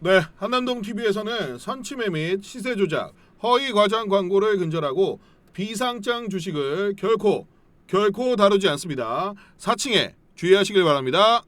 네, 한남동 TV에서는 선취매 및 시세 조작, 허위 과장 광고를 근절하고 비상장 주식을 결코 결코 다루지 않습니다. 4층에 주의하시길 바랍니다.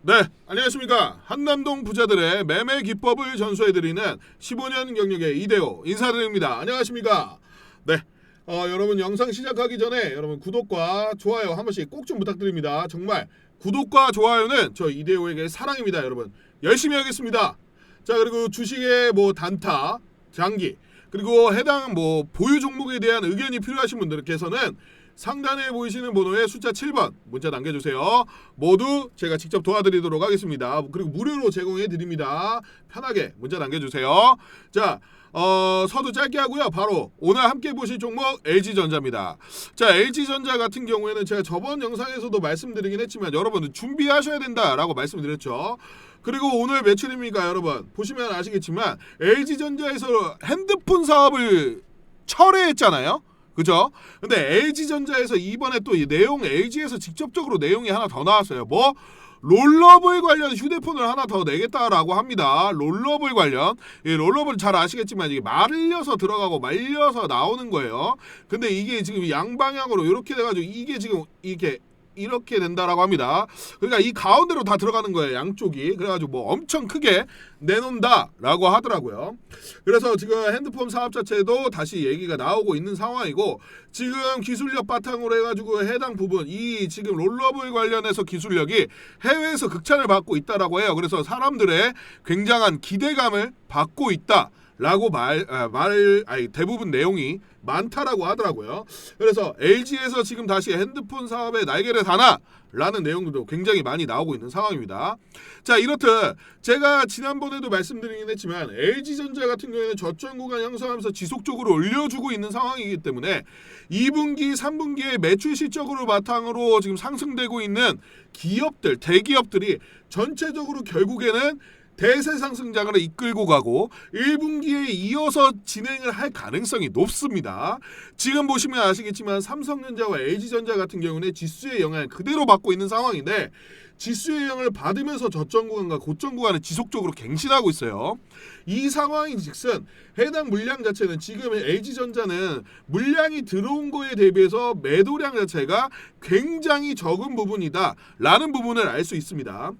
네, 안녕하십니까. 한남동 부자들의 매매 기법을 전수해드리는 15년 경력의 이대호 인사드립니다. 안녕하십니까. 네, 어, 여러분 영상 시작하기 전에 여러분 구독과 좋아요 한 번씩 꼭 좀 부탁드립니다. 정말 구독과 좋아요는 저 이대호에게 사랑입니다, 여러분. 열심히 하겠습니다. 자 그리고 주식의 뭐 단타, 장기 그리고 해당 뭐 보유 종목에 대한 의견이 필요하신 분들께서는 상단에 보이시는 번호에 숫자 7번 문자 남겨주세요. 모두 제가 직접 도와드리도록 하겠습니다. 그리고 무료로 제공해 드립니다. 편하게 문자 남겨주세요. 자. 어, 서두 짧게 하고요. 바로 오늘 함께 보실 종목 LG전자입니다. 자, LG전자 같은 경우에는 제가 저번 영상에서도 말씀드리긴 했지만 여러분들 준비하셔야 된다라고 말씀드렸죠. 그리고 오늘 매출입니까, 여러분? 보시면 아시겠지만 LG전자에서 핸드폰 사업을 철회했잖아요. 그죠? 근데 LG전자에서 이번에 또이 내용 LG에서 직접적으로 내용이 하나 더 나왔어요. 뭐 롤러블 관련 휴대폰을 하나 더 내겠다라고 합니다. 롤러블 관련 이 롤러블 잘 아시겠지만 이게 말려서 들어가고 말려서 나오는 거예요. 근데 이게 지금 양방향으로 이렇게 돼가지고 이게 지금 이렇게 이렇게 된다라고 합니다. 그러니까 이 가운데로 다 들어가는 거예요. 양쪽이. 그래가지고 뭐 엄청 크게 내놓는다라고 하더라고요. 그래서 지금 핸드폰 사업 자체도 다시 얘기가 나오고 있는 상황이고 지금 기술력 바탕으로 해가지고 해당 부분 이 지금 롤러블 관련해서 기술력이 해외에서 극찬을 받고 있다라고 해요. 그래서 사람들의 굉장한 기대감을 받고 있다. 라고 말, 아, 말, 아니, 대부분 내용이 많다라고 하더라고요. 그래서 LG에서 지금 다시 핸드폰 사업에 날개를 다나 라는 내용들도 굉장히 많이 나오고 있는 상황입니다. 자, 이렇듯 제가 지난번에도 말씀드리긴 했지만 LG전자 같은 경우에는 저점 구간 형성하면서 지속적으로 올려주고 있는 상황이기 때문에 2분기, 3분기에 매출 실적으로 바탕으로 지금 상승되고 있는 기업들, 대기업들이 전체적으로 결국에는 대세 상승장을 이끌고 가고 1분기에 이어서 진행을 할 가능성이 높습니다. 지금 보시면 아시겠지만 삼성전자와 LG전자 같은 경우는 지수의 영향을 그대로 받고 있는 상황인데 지수의 영향을 받으면서 저점 구간과 고점 구간을 지속적으로 갱신하고 있어요. 이 상황인 즉슨 해당 물량 자체는 지금 LG전자는 물량이 들어온 거에 대비해서 매도량 자체가 굉장히 적은 부분이다 라는 부분을 알 수 있습니다.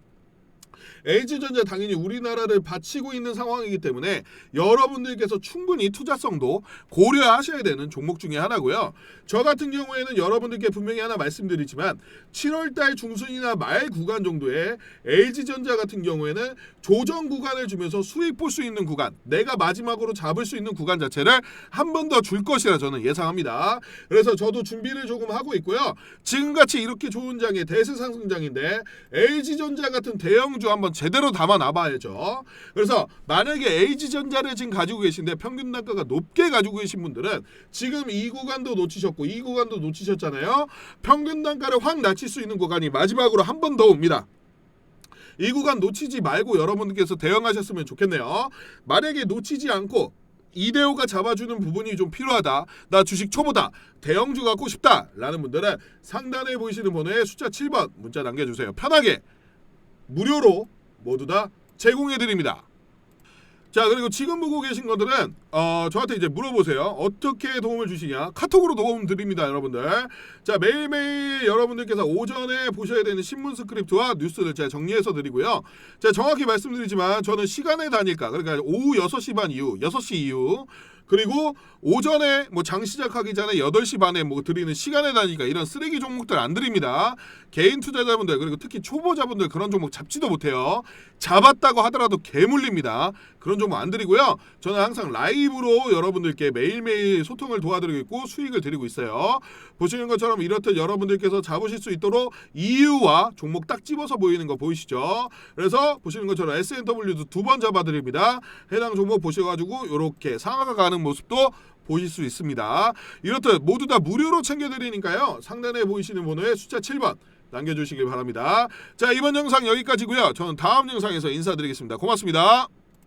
LG전자 당연히 우리나라를 바치고 있는 상황이기 때문에 여러분들께서 충분히 투자성도 고려하셔야 되는 종목 중에 하나고요. 저 같은 경우에는 여러분들께 분명히 하나 말씀드리지만 7월달 중순이나 말 구간 정도에 LG전자 같은 경우에는 조정 구간을 주면서 수익 볼 수 있는 구간, 내가 마지막으로 잡을 수 있는 구간 자체를 한 번 더 줄 것이라 저는 예상합니다. 그래서 저도 준비를 조금 하고 있고요. 지금같이 이렇게 좋은 장의 대세 상승장인데 LG전자 같은 대형주 한번 제대로 담아 놔봐야죠. 그래서 만약에 LG전자를 지금 가지고 계신데 평균 단가가 높게 가지고 계신 분들은 지금 이 구간도 놓치셨고 이 구간도 놓치셨잖아요. 평균 단가를 확 낮출 수 있는 구간이 마지막으로 한 번 더 옵니다. 이 구간 놓치지 말고 여러분들께서 대응하셨으면 좋겠네요. 만약에 놓치지 않고 이대호가 잡아주는 부분이 좀 필요하다. 나 주식 초보다. 대형주 갖고 싶다. 라는 분들은 상단에 보이시는 번호에 숫자 7번 문자 남겨주세요. 편하게 무료로 모두 다 제공해 드립니다. 자 그리고 지금 보고 계신 분들은 어 저한테 이제 물어보세요. 어떻게 도움을 주시냐? 카톡으로 도움 드립니다 여러분들. 자 매일매일 여러분들께서 오전에 보셔야 되는 신문 스크립트와 뉴스를 제가 정리해서 드리고요. 자 정확히 말씀드리지만 저는 시간에 다닐까? 그러니까 오후 6시 반 이후 6시 이후 그리고 오전에 뭐 장 시작하기 전에 8시 반에 뭐 드리는 시간에 다니까 이런 쓰레기 종목들 안 드립니다. 개인 투자자분들 그리고 특히 초보자분들 그런 종목 잡지도 못해요. 잡았다고 하더라도 개물립니다. 그런 종목 안 드리고요. 저는 항상 라이브로 여러분들께 매일매일 소통을 도와드리고 있고 수익을 드리고 있어요. 보시는 것처럼 이렇듯 여러분들께서 잡으실 수 있도록 이유와 종목 딱 집어서 보이는 거 보이시죠? 그래서 보시는 것처럼 SNW도 두 번 잡아드립니다. 해당 종목 보셔가지고 이렇게 상하가 가는 모습도 보실 수 있습니다. 이렇듯 모두 다 무료로 챙겨드리니까요. 상단에 보이시는 번호에 숫자 7번 남겨주시길 바랍니다. 자 이번 영상 여기까지고요. 저는 다음 영상에서 인사드리겠습니다. 고맙습니다.